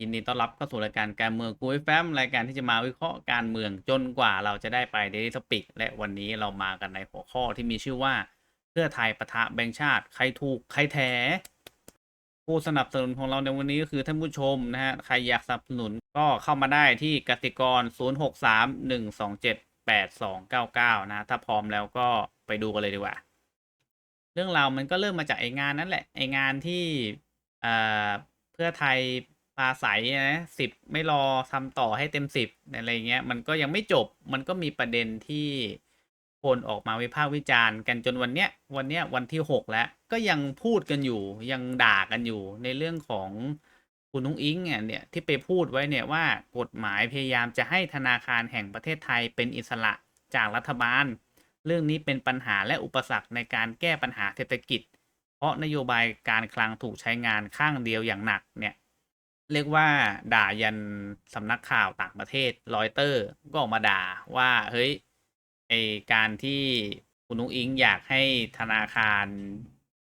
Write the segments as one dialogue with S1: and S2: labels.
S1: ยินดีต้อนรับเข้าสู่รายการการเมืองกูแฟมรายการที่จะมาวิเคราะห์การเมืองจนกว่าเราจะได้ไปเดลิทปิกและวันนี้เรามากันในหัวข้อที่มีชื่อว่า เพื่อไทยปะทะแบงชาติ ใครถูกใครแถผู้สนับสนุนของเราในวันนี้ก็คือท่านผู้ชมนะฮะใครอยากสนับสนุนก็เข้ามาได้ที่กติกร 0631278299 นะถ้าพร้อมแล้วก็ไปดูกันเลยดีกว่า เรื่องราวมันก็เริ่มมาจากไองานนั่นแหละไองานที่เพื่อไทย ปราศัยนะสิบไม่รอทำต่อให้เต็มสิบอะไรเงี้ย มันก็ยังไม่จบมันก็มีประเด็นที่คนออกมาวิพากษ์วิจารณ์กันจนวันเนี้ยวันเนี้ยวันที่หกแล้ว ก็ยังพูดกันอยู่ยังด่ากันอยู่ในเรื่องของคุณนุ้งอิงเนี่ยเนี่ยที่ไปพูดไว้เนี่ยว่ากฎหมายพยายามจะให้ธนาคารแห่งประเทศไทยเป็นอิสระจากรัฐบาล เรื่องนี้เป็นปัญหาและอุปสรรคในการแก้ปัญหาเศรษฐกิจ เพราะนโยบายการคลังถูกใช้งานข้างเดียวอย่างหนักเนี่ย เรียกว่าด่ายันสำนักข่าวต่างประเทศรอยเตอร์ ก็ออกมาด่าว่าเฮ้ยไอการที่คุณนุ้งอิงอยากให้ธนาคาร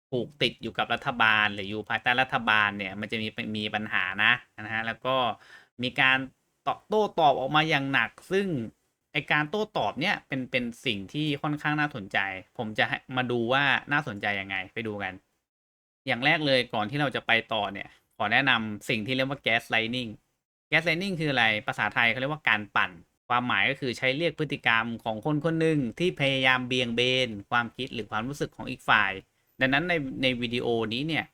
S1: ผูกติดอยู่กับรัฐบาล หรืออยู่ภายใต้รัฐบาลเนี่ย มันจะมีมีปัญหานะนะฮะแล้วก็มีการตอบโต้ตอบออกมาอย่างหนัก ซึ่งไอการโต้ตอบเนี่ยเป็นเป็นสิ่งที่ค่อนข้างน่าสนใจ ผมจะมาดูว่าน่าสนใจยังไงไปดูกัน อย่างแรกเลยก่อนที่เราจะไปต่อเนี่ย ขอแนะนำสิ่งที่เรียกว่า gas lighting gas lighting คืออะไร ภาษาไทยเขาเรียกว่าการปั่น ความหมายก็คือใช้เรียกพฤติกรรมของคนคนหนึ่งที่พยายามเบี่ยงเบน ความคิดหรือความรู้สึกของอีกฝ่าย ดังนั้นในในวิดีโอนี้เนี่ย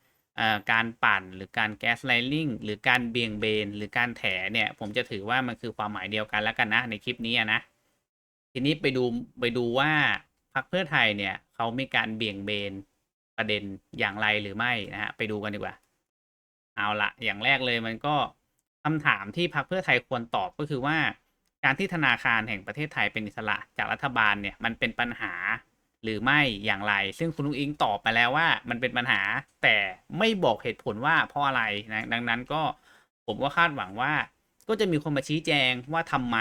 S1: การปั่นหรือการ gas lighting หรือการเบี่ยงเบน หรือการแถเนี่ย ผมจะถือว่ามันคือความหมายเดียวกันแล้วกันนะในคลิปนี้นะ ทีนี้ไปดูไปดูว่าพรรคเพื่อไทยเนี่ยเขามีการเบี่ยงเบนประเด็นอย่างไรหรือไม่นะฮะไปดูกันดีกว่า เอาละอย่างแรกเลยมันก็คำถามที่พรรคเพื่อไทยควรตอบก็คือว่า การที่ธนาคารแห่งประเทศไทยเป็นอิสระจากรัฐบาลเนี่ยมันเป็นปัญหาหรือไม่อย่างไร ซึ่งคุณลุงอิงตอบไปแล้วว่า มันเป็นปัญหาแต่ไม่บอกเหตุผลว่าเพราะอะไรนะดังนั้นก็ผมก็คาดหวังว่า ก็จะมีคนมาชี้แจงว่าทำไม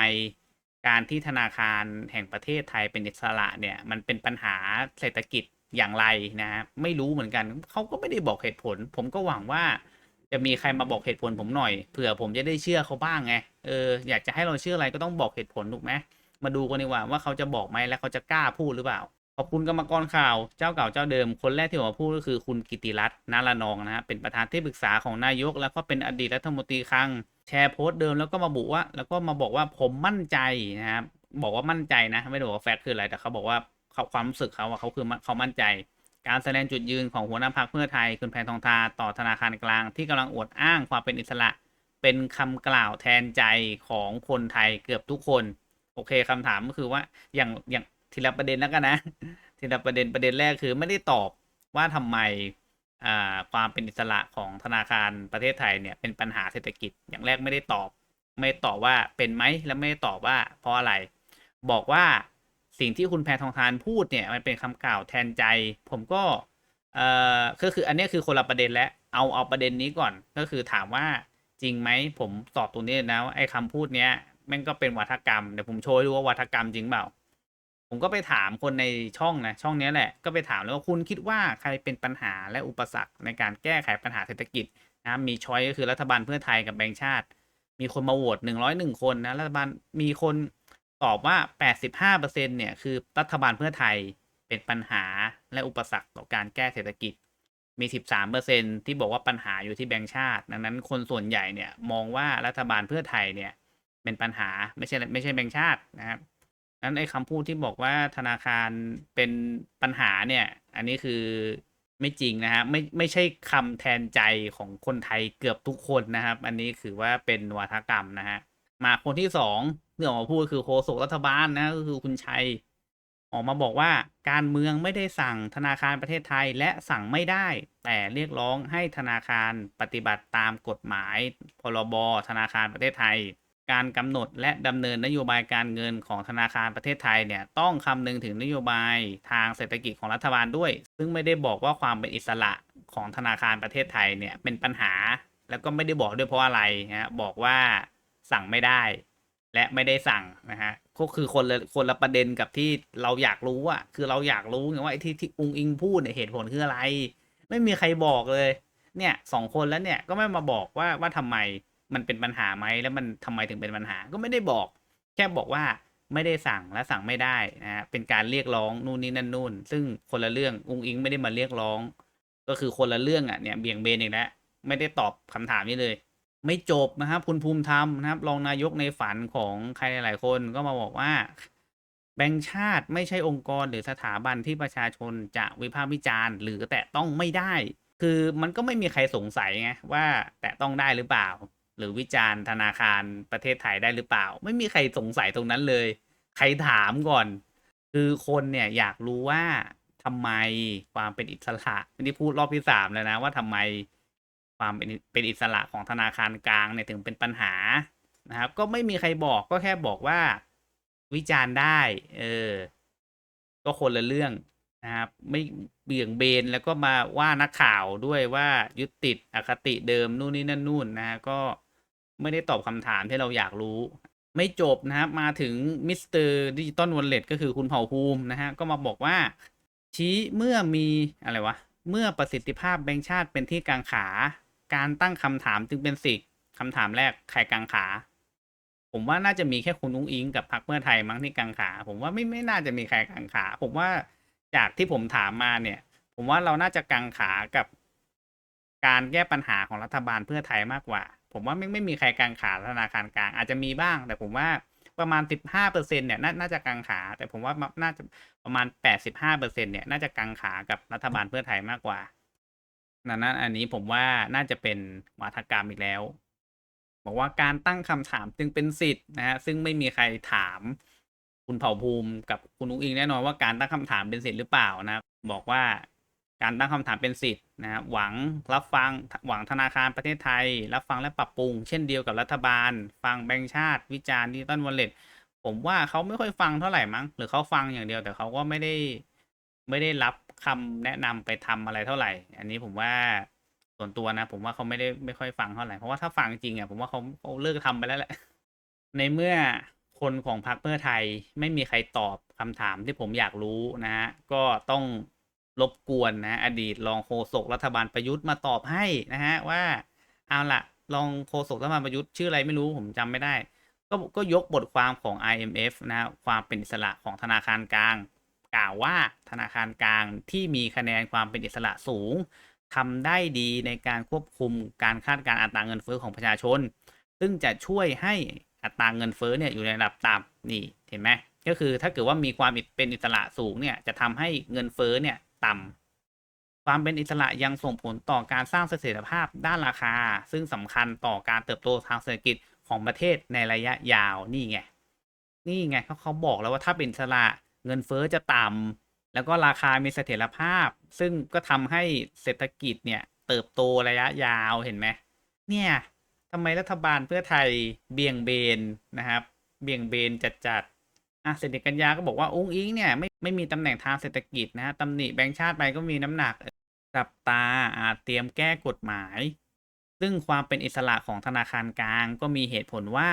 S1: การที่ธนาคารแห่งประเทศไทยเป็นอิสระเนี่ย มันเป็นปัญหาเศรษฐกิจอย่างไรนะฮะไม่รู้เหมือนกันเขาก็ไม่ได้บอกเหตุผล ผมก็หวังว่า จะมีใครมาบอกเหตุผลผมหน่อยเผื่อผมจะได้เชื่อเขาบ้างไงเอออยากจะให้เราเชื่ออะไรก็ต้องบอกเหตุผลถูกไหมมาดูกันดีกว่าว่าเขาจะบอกไหมและเขาจะกล้าพูดหรือเปล่า ขอบคุณกรรมกรข่าวเจ้าเก่าเจ้าเดิม คนแรกที่ออกมาพูดก็คือคุณกิติรัตน์นาลานองนะฮะเป็นประธานที่ปรึกษาของนายก แล้วก็เป็นอดีตรัฐมนตรีคลังแชร์โพสต์เดิมแล้วก็มาบุว่า แล้วก็มาบอกว่าผมมั่นใจนะครับบอกว่ามั่นใจนะ ไม่ได้บอกว่าแฟกต์คืออะไรแต่เขาบอกว่าเขาความรู้สึกเขาว่าเขาคือเขามั่นใจ การแสดงจุดยืนของหัวหน้าพรรคเพื่อไทยคุณแพทองทาต่อธนาคารกลาง ที่กำลังอวดอ้างความเป็นอิสระ เป็นคำกล่าวแทนใจของคนไทยเกือบทุกคน โอเคคำถามก็คือว่าอย่างอย่างทีละประเด็นแล้วกันนะ ทีละประเด็นประเด็นแรกคือไม่ได้ตอบว่าทำไมความเป็นอิสระของธนาคารประเทศไทยเนี่ยเป็นปัญหาเศรษฐกิจอย่างแรกไม่ได้ตอบ ไม่ตอบว่าเป็นไหมและไม่ได้ตอบว่าเพราะอะไร บอกว่า สิ่งที่คุณแพทองทานพูดเนี่ย มันเป็นคำกล่าวแทนใจ ผมก็เอ่อก็คืออันนี้คือคนละประเด็นแล้วเอาเอาประเด็นนี้ก่อนก็คือถามว่าจริงไหมผมตอบตรงนี้นะไอ้คำพูดเนี้ยแม่งก็เป็นวัฒกรรมเดี๋ยวผมโชว์ดูว่าวัฒกรรมจริงเปล่าผมก็ไปถามคนในช่องนะช่องนี้แหละก็ไปถามแล้วว่าคุณคิดว่าใครเป็นปัญหาและอุปสรรคในการแก้ไขปัญหาเศรษฐกิจนะมีช้อยก็คือรัฐบาลเพื่อไทยกับแบงก์ชาติ มีคนมาโหวตหนึ่งร้อยหนึ่งคนนะรัฐบาลมีคน ตอบว่า 85%เนี่ยคือรัฐบาลเพื่อไทยเป็นปัญหาและอุปสรรคต่อการแก้เศรษฐกิจ มี 13%ที่บอกว่าปัญหาอยู่ที่แบงก์ชาติ ดังนั้นคนส่วนใหญ่เนี่ยมองว่ารัฐบาลเพื่อไทยเนี่ยเป็นปัญหาไม่ใช่ไม่ใช่แบงก์ชาตินะครับนั้นไอ้คำพูดที่บอกว่าธนาคารเป็นปัญหาเนี่ย อันนี้คือไม่จริงนะฮะไม่ไม่ใช่คำแทนใจของคนไทยเกือบทุกคนนะครับ อันนี้คือว่าเป็นวัฒกรรมนะฮะมาคนที่สอง ที่ออกมาพูดคือโฆษกรัฐบาลนะก็คือคุณชัย ออกมาบอกว่าการเมืองไม่ได้สั่งธนาคารประเทศไทยและสั่งไม่ได้ แต่เรียกร้องให้ธนาคารปฏิบัติตามกฎหมาย พรบธนาคารประเทศไทย การกำหนดและดำเนินนโยบายการเงินของธนาคารประเทศไทยเนี่ยต้องคำนึงถึงนโยบายทางเศรษฐกิจของรัฐบาลด้วย ซึ่งไม่ได้บอกว่าความเป็นอิสระของธนาคารประเทศไทยเนี่ยเป็นปัญหา แล้วก็ไม่ได้บอกด้วยเพราะอะไรนะบอกว่าสั่งไม่ได้ และไม่ได้สั่งนะฮะก็คือคนละคนละประเด็นกับที่เราอยากรู้อะคือเราอยากรู้ไงว่าไอ้ที่ที่อุงอิงพูดเนี่ยเหตุผลคืออะไร ไม่มีใครบอกเลย เนี่ยสองคนแล้วเนี่ยก็ไม่มาบอกว่าว่าทำไมมันเป็นปัญหาไหมแล้วมันทำไมถึงเป็นปัญหาก็ไม่ได้บอก แค่บอกว่าไม่ได้สั่งและสั่งไม่ได้นะฮะเป็นการเรียกร้องนู่นนี่นั่นนู่น ซึ่งคนละเรื่องอุงอิงไม่ได้มาเรียกร้อง ก็คือคนละเรื่องอะเนี่ยเบี่ยงเบนอีกแล้วไม่ได้ตอบคำถามนี้เลย ไม่จบนะครับ คุณภูมิธรรมนะครับ รองนายกในฝันของใครหลาย ๆ คนก็มาบอกว่า แบงค์ชาติไม่ใช่องค์กรหรือสถาบันที่ประชาชนจะวิพากษ์วิจารณ์ หรือแตะต้องไม่ได้ คือมันก็ไม่มีใครสงสัยไงว่าแตะต้องได้หรือเปล่า หรือวิจารณ์ธนาคารประเทศไทยได้หรือเปล่า ไม่มีใครสงสัยตรงนั้นเลย ใครถามก่อน คือคนเนี่ยอยากรู้ว่าทำไมความเป็นอิสระไม่ได้พูดรอบที่สามแล้วนะว่าทำไม ความเป็นเป็นอิสระของธนาคารกลางเนี่ยถึงเป็นปัญหานะครับ ก็ไม่มีใครบอกก็แค่บอกว่าวิจารณ์ได้ เออ ก็คนละเรื่องนะครับ ไม่เบี่ยงเบนแล้วก็มาว่านักข่าวด้วยว่ายึดติดอคติเดิมนู่นนี่นั่นนู่นนะฮะก็ไม่ได้ตอบคำถามที่เราอยากรู้ ไม่จบนะครับ มาถึงมิสเตอร์ดิจิตอลวอลเล็ตก็คือคุณเผ่าภูมินะฮะ ก็มาบอกว่า ชี้เมื่อมีอะไรวะ เมื่อประสิทธิภาพแบงค์ชาติเป็นที่กังขา การตั้งคำถามจึงเป็นสิ่งคำถามแรกใครกังขา ผมว่าน่าจะมีแค่คุณอุ้งอิงกับพรรคเพื่อไทยมั้งที่กังขา ผมว่าไม่ไม่น่าจะมีใครกังขา ผมว่าจากที่ผมถามมาเนี่ย ผมว่าเราน่าจะกังขากับ การแก้ปัญหาของรัฐบาลเพื่อไทยมากกว่า ผมว่าไม่ไม่มีใครกังขาธนาคารกลาง อาจจะมีบ้าง แต่ผมว่าประมาณสิบห้าเปอร์เซ็นเนี่ยนน่าจะกังขา แต่ผมว่าน่าจะประมาณแปดสิบห้าเปอร์เซ็นเนี่ย น่าจะกังขากับรัฐบาลเพื่อไทยมากกว่า ดังนั้นอันนี้ผมว่าน่าจะเป็นวาทกรรมอีกแล้ว บอกว่าการตั้งคำถามจึงเป็นสิทธิ์นะฮะซึ่งไม่มีใครถามคุณเผ่าภูมิกับคุณนุ้งอิงแน่นอนว่าการตั้งคำถามเป็นสิทธิ์หรือเปล่านะบอกว่าการตั้งคำถามเป็นสิทธิ์นะฮะหวังรับฟังหวังธนาคารประเทศไทย รับฟังและปรับปรุง เช่นเดียวกับรัฐบาล ฟังแบงก์ชาติ วิจารณ์ดิจิตอลวอลเล็ตผมว่าเขาไม่ค่อยฟังเท่าไหร่มั้งหรือเขาฟังอย่างเดียวแต่เขาก็ไม่ได้ไม่ได้รับ คำแนะนำไปทำอะไรเท่าไหร่ อันนี้ผมว่าส่วนตัวนะ ผมว่าเขาไม่ได้ไม่ค่อยฟังเท่าไหร่ เพราะว่าถ้าฟังจริงอะผมว่าเขาเขาเลิกทำไปแล้วแหละ ในเมื่อคนของพรรคเพื่อไทยไม่มีใครตอบคำถามที่ผมอยากรู้นะฮะ ก็ต้องรบกวนนะ อดีตรองโฆษกรัฐบาลประยุทธ์มาตอบให้นะฮะว่าเอาละรองโฆษกรัฐบาลประยุทธ์ชื่ออะไรไม่รู้ผมจำไม่ได้ ก็ก็ยกบทความของ IMF นะฮะความเป็นอิสระของธนาคารกลาง กล่าวว่าธนาคารกลางที่มีคะแนนความเป็นอิสระสูงทำได้ดีในการควบคุมการคาดการณ์อัตราเงินเฟ้อของประชาชน ซึ่งจะช่วยให้อัตราเงินเฟ้อเนี่ยอยู่ในระดับต่ำนี่เห็นไหมก็คือถ้าเกิดว่ามีความเป็นอิสระสูงเนี่ยจะทำให้เงินเฟ้อเนี่ยต่ำความเป็นอิสระยังส่งผลต่อการสร้างเสถียรภาพด้านราคา ซึ่งสำคัญต่อการเติบโตทางเศรษฐกิจของประเทศในระยะยาวนี่ไงนี่ไงเขาเขาบอกแล้วว่าถ้าเป็นอิสระ เงินเฟ้อจะต่ำแล้วก็ราคามีเสถียรภาพ ซึ่งก็ทำให้เศรษฐกิจเนี่ย เติบโตระยะยาวเห็นไหมเนี่ยทำไมรัฐบาลเพื่อไทยเบี่ยงเบนนะครับ เบี่ยงเบนจัดจัดอะเศรษฐกัญญาก็บอกว่าอุ้งอิงเนี่ยไม่ไม่มีตำแหน่งทางเศรษฐกิจนะฮะตำหนิแบงค์ชาติไปก็มีน้ำหนักจับตาอาจเตรียมแก้กฎหมาย ซึ่งความเป็นอิสระของธนาคารกลางก็มีเหตุผลว่า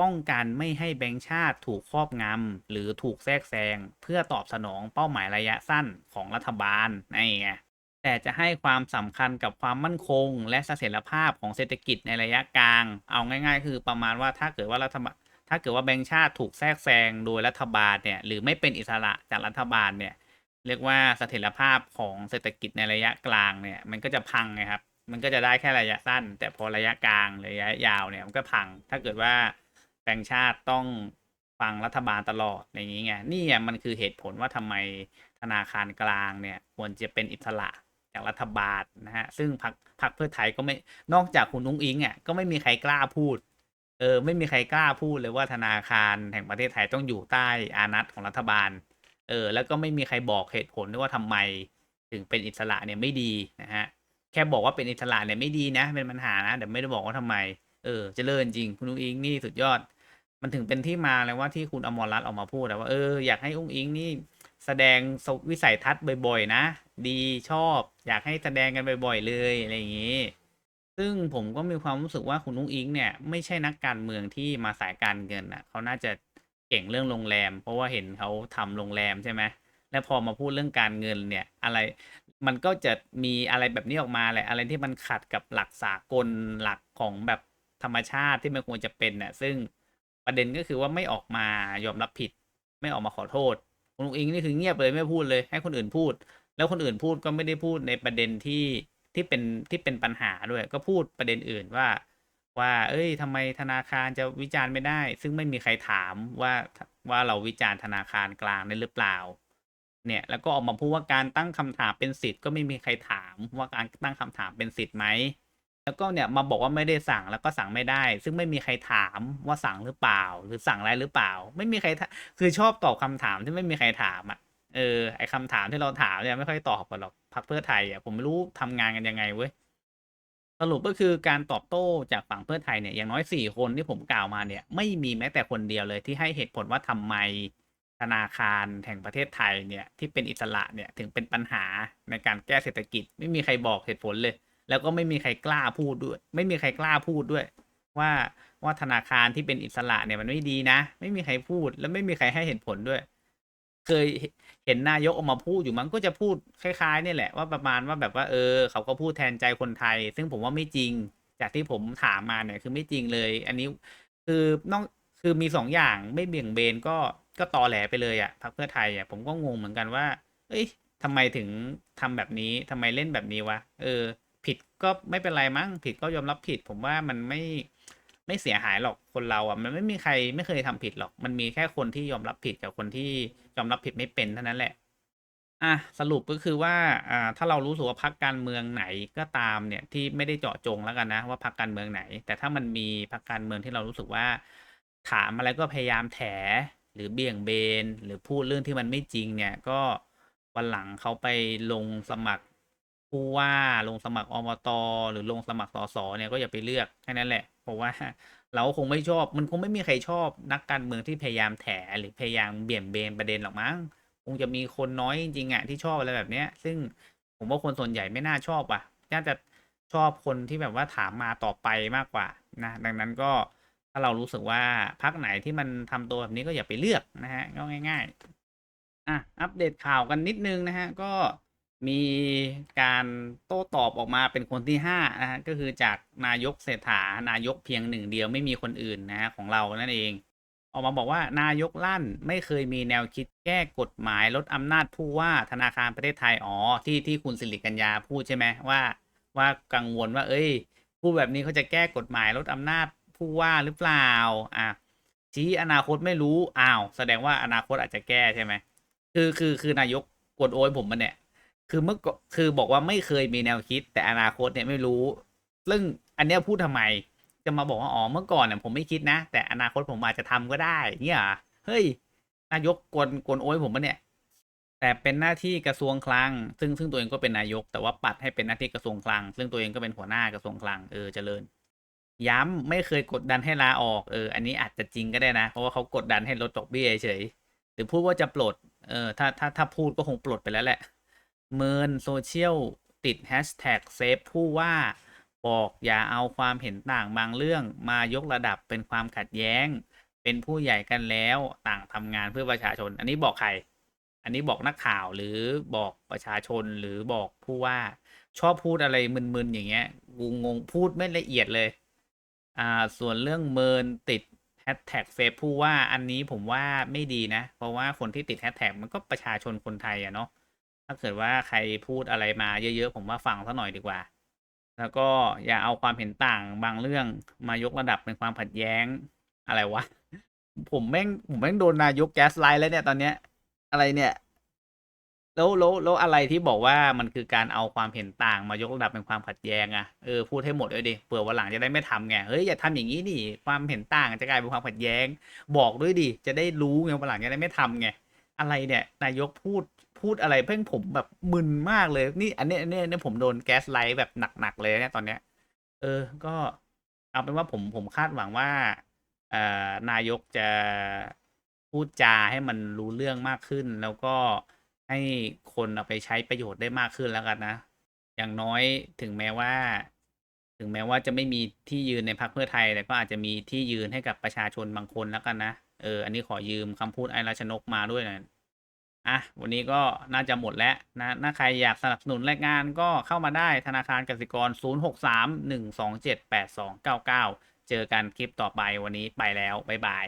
S1: ป้องกันไม่ให้แบงค์ชาติถูกครอบงำหรือถูกแทรกแซงเพื่อตอบสนองเป้าหมายระยะสั้นของรัฐบาลนี่ไงแต่จะให้ความสำคัญกับความมั่นคง และเสถียรภาพของเศรษฐกิจในระยะกลาง เอาง่าย ๆ คือประมาณว่าถ้าเกิดว่ารัฐบาลถ้าเกิดว่าแบงก์ชาติถูกแทรกแซงโดยรัฐบาลเนี่ยหรือไม่เป็นอิสระจากรัฐบาลเนี่ยเรียกว่าเสถียรภาพของเศรษฐกิจในระยะกลางเนี่ยมันก็จะพังไงครับ มันก็จะได้แค่ระยะสั้น แต่พอระยะกลางระยะยาวเนี่ยมันก็พัง ถ้าเกิดว่า แบงก์ชาติต้องฟังรัฐบาลตลอดอย่างนี้ไงนี่มันคือเหตุผลว่าทำไมธนาคารกลางเนี่ยควรจะเป็นอิสระจากรัฐบาลนะฮะซึ่งพรรคพรรคเพื่อไทยก็ไม่นอกจากคุณนุ้งอิงอะก็ไม่มีใครกล้าพูดเออไม่มีใครกล้าพูดเลยว่าธนาคารแห่งประเทศไทยต้องอยู่ใต้อานัตของรัฐบาลเออแล้วก็ไม่มีใครบอกเหตุผลด้วยว่าทำไมถึงเป็นอิสระเนี่ยไม่ดีนะฮะแค่บอกว่าเป็นอิสระเนี่ยไม่ดีนะเป็นปัญหานะแต่ไม่ได้บอกว่าทำไมเออเจริญจริงคุณนุ้งอิงนี่สุดยอด มันถึงเป็นที่มาเลยว่าที่คุณอมรรัตน์ออกมาพูดว่าเอออยากให้อุ้งอิงนี่แสดงวิสัยทัศน์บ่อย ๆ นะ ดีชอบ อยากให้แสดงกันบ่อยๆเลยอะไรอย่างนี้ ซึ่งผมก็มีความรู้สึกว่าคุณนุ้งอิงเนี่ย ไม่ใช่นักการเมืองที่มาสายการเงินอะ เขาน่าจะเก่งเรื่องโรงแรม เพราะว่าเห็นเขาทำโรงแรมใช่ไหมแล้วพอมาพูดเรื่องการเงินเนี่ย อะไรมันก็จะมีอะไรแบบนี้ออกมาแหละอะไรที่มันขัดกับหลักสากลหลักของแบบธรรมชาติที่มันควรจะเป็นน่ะซึ่ง ประเด็นก็คือว่าไม่ออกมายอมรับผิด ไม่ออกมาขอโทษคุณอุ้งอิงนี่คือเงียบเลยไม่พูดเลย ให้คนอื่นพูด แล้วคนอื่นพูดก็ไม่ได้พูดในประเด็นที่ที่เป็นที่เป็นปัญหาด้วย ก็พูดประเด็นอื่นว่า ว่า เอ้ยทำไมธนาคารจะวิจารณ์ไม่ได้ ซึ่งไม่มีใครถามว่าว่าเราวิจารณ์ธนาคารกลางได้หรือเปล่า เนี่ย แล้วก็ออกมาพูดว่าการตั้งคำถามเป็นสิทธิ์ก็ไม่มีใครถามว่าการตั้งคำถามเป็นสิทธิ์ไหม แล้วก็เนี่ยมาบอกว่าไม่ได้สั่งแล้วก็สั่งไม่ได้ ซึ่งไม่มีใครถามว่าสั่งหรือเปล่า หรือสั่งอะไรหรือเปล่า ไม่มีใครคือชอบตอบคำถามที่ไม่มีใครถามอะเออไอคำถามที่เราถามเนี่ยไม่ค่อยตอบกันหรอกพรรคเพื่อไทยอะผมไม่รู้ทำงานกันยังไงเว้ยสรุปก็คือการตอบโต้จากฝั่งเพื่อไทยเนี่ยอย่างน้อยสี่คนที่ผมกล่าวมาเนี่ย ไม่มีแม้แต่คนเดียวเลยที่ให้เหตุผลว่าทำไมธนาคารแห่งประเทศไทยเนี่ยที่เป็นอิสระเนี่ยถึงเป็นปัญหาในการแก้เศรษฐกิจ ไม่มีใครบอกเหตุผลเลย แล้วก็ไม่มีใครกล้าพูดด้วย ไม่มีใครกล้าพูดด้วย ว่าว่าธนาคารที่เป็นอิสระเนี่ยมันไม่ดีนะ ไม่มีใครพูด แล้วไม่มีใครให้เหตุผลด้วย เคยเห็นนายกออกมาพูดอยู่มันก็จะพูดคล้ายๆนี่แหละว่าประมาณว่าแบบว่าเออ เขาก็พูดแทนใจคนไทย ซึ่งผมว่าไม่จริง จากที่ผมถามมาเนี่ยคือไม่จริงเลย อันนี้คือนอกคือมีสองอย่างไม่เบี่ยงเบนก็ก็ตอแหลไปเลยอะ่ะพรรคเพื่อไทยอะ่ะผมก็งงเหมือนกันว่า เอ้ยทำไมถึงทำแบบนี้ทำไมเล่นแบบนี้วะเออ ผิดก็ไม่เป็นไรมั้งผิดก็ยอมรับผิด ผมว่ามันไม่ไม่เสียหายหรอกคนเราอะมันไม่มีใครไม่เคยทำผิดหรอก มันมีแค่คนที่ยอมรับผิดกับคนที่ยอมรับผิดไม่เป็นเท่านั้นแหละอะสรุปก็คือว่าอ่าถ้าเรารู้สึกว่าพรรคการเมืองไหนก็ตามเนี่ยที่ไม่ได้เจาะจงแล้วกันนะ ว่าพรรคการเมืองไหน แต่ถ้ามันมีพรรคการเมืองที่เรารู้สึกว่า ถามอะไรก็พยายามแถหรือเบี่ยงเบน หรือพูดเรื่องที่มันไม่จริงเนี่ยก็วันหลังเขาไปลงสมัคร ผู้ว่าลงสมัครอบตหรือลงสมัครสสเนี่ยก็อย่าไปเลือกแค่นั้นแหละ เพราะว่าเราคงไม่ชอบ มันคงไม่มีใครชอบนักการเมืองที่พยายามแถหรือพยายามเบี่ยงเบนประเด็นหรอกมั้งคงจะมีคนน้อยจริงๆอะที่ชอบอะไรแบบเนี้ย ซึ่งผมว่าคนส่วนใหญ่ไม่น่าชอบอะน่าจะชอบคนที่แบบว่าถามมาต่อไปมากกว่านะดังนั้นก็ถ้าเรารู้สึกว่าพักไหนที่มันทำตัวแบบนี้ก็อย่าไปเลือกนะฮะก็ง่าย ๆอะอัปเดตข่าวกันนิดนึงนะฮะก็ มีการโต้ตอบออกมาเป็นคนที่ห้านะฮะก็คือจากนายกเศรษฐานายกเพียงหนึ่งเดียวไม่มีคนอื่นนะฮะของเรานั่นเอง ออกมาบอกว่านายกลั่นไม่เคยมีแนวคิดแก้กฎหมายลดอำนาจผู้ว่าธนาคารประเทศไทยอ๋อที่ที่คุณสิริกัญญาพูดใช่ไหมว่า ว่ากังวลว่า เอ้ยพูดแบบนี้เขาจะแก้กฎหมายลดอำนาจผู้ว่าหรือเปล่าอะชี้อนาคตไม่รู้อ้าวแสดงว่าอนาคตอาจจะแก้ใช่ไหมคือคือคือนายกกดโอยผมมันเนี่ย คือเมื่อก่อนคือบอกว่าไม่เคยมีแนวคิด แต่อนาคตเนี่ยไม่รู้ ซึ่งอันเนี้ยพูดทำไม จะมาบอกว่าอ๋อเมื่อก่อนเนี่ยผมไม่คิดนะ แต่อนาคตผมอาจจะทำก็ได้เนี่ยเฮ้ยนายกกวนกวนโอ้ยผมปะเนี่ย แต่เป็นหน้าที่กระทรวงคลัง ซึ่งซึ่งตัวเองก็เป็นนายก แต่ว่าปัดให้เป็นหน้าที่กระทรวงคลัง ซึ่งตัวเองก็เป็นหัวหน้ากระทรวงคลังเออเจริญ ย้ำไม่เคยกดดันให้ลาออกเอออันนี้อาจจะจริงก็ได้นะ เพราะว่าเขากดดันให้ลดดอกเบี้ยเฉยหรือพูดว่าจะปลดเออถ้าถ้าถ้าพูดก็คงปลดไปแล้วแหละ เมินโซเชียลติดแฮชแท็กเซฟผู้ว่าบอกอย่าเอาความเห็นต่างบางเรื่องมายกระดับเป็นความขัดแย้ง เป็นผู้ใหญ่กันแล้วต่างทำงานเพื่อประชาชน อันนี้บอกใคร อันนี้บอกนักข่าวหรือบอกประชาชนหรือบอกผู้ว่าชอบพูดอะไรมึนๆอย่างเงี้ยกูงงพูดไม่ละเอียดเลยอ่าส่วนเรื่องเมินติดแฮชแท็กเซฟผู้ว่าอันนี้ผมว่าไม่ดีนะ เพราะว่าคนที่ติดแฮชแท็กมันก็ประชาชนคนไทยอะเนาะ ถ้าเกิดว่าใครพูดอะไรมาเยอะๆ ผมว่าฟังซะหน่อยดีกว่า แล้วก็อย่าเอาความเห็นต่างบางเรื่องมายกระดับเป็นความขัดแย้งอะไรวะ ผมแม่งผมแม่งโดนนายกแก๊สไลน์แล้วเนี่ยตอนเนี้ย อะไรเนี่ยแล้วแล้วแล้วอะไรที่บอกว่ามันคือการเอาความเห็นต่างมายกระดับเป็นความขัดแย้งอะเออพูดให้หมดเลยดิเผื่อวันหลังจะได้ไม่ทำไงเฮ้ยอย่าทำอย่างนี้ดิความเห็นต่างจะกลายเป็นความขัดแย้ง บอกด้วยดิจะได้รู้ไงวันหลังจะได้ไม่ทำไงอะไรเนี่ย นายกพูด พูดอะไรเพ่งผมแบบมึนมากเลย นี่อันนี้อันนี้อันนี้ผมโดนแก๊สไลท์แบบหนักๆเลยเนี่ยตอนเนี้ย เออ ก็เอาเป็นว่าผมผมคาดหวังว่าเอ่อนายกจะพูดจาให้มันรู้เรื่องมากขึ้น แล้วก็ให้คนเอาไปใช้ประโยชน์ได้มากขึ้นแล้วกันนะ อย่างน้อยถึงแม้ว่า ถึงแม้ว่าจะไม่มีที่ยืนในพรรคเพื่อไทย แต่ก็อาจจะมีที่ยืนให้กับประชาชนบางคนแล้วกันนะ เออ อันนี้ขอยืมคำพูดไอ้ราชนกมาด้วยหน่อย อะวันนี้ก็น่าจะหมดแล้วนะถ้าใครอยากสนับสนุนรายงานก็เข้ามาได้ธนาคารกสิกร 0 6 3 1 2 7 8 2 9 9 เจอกันคลิปต่อไปวันนี้ไปแล้ว บ๊ายบาย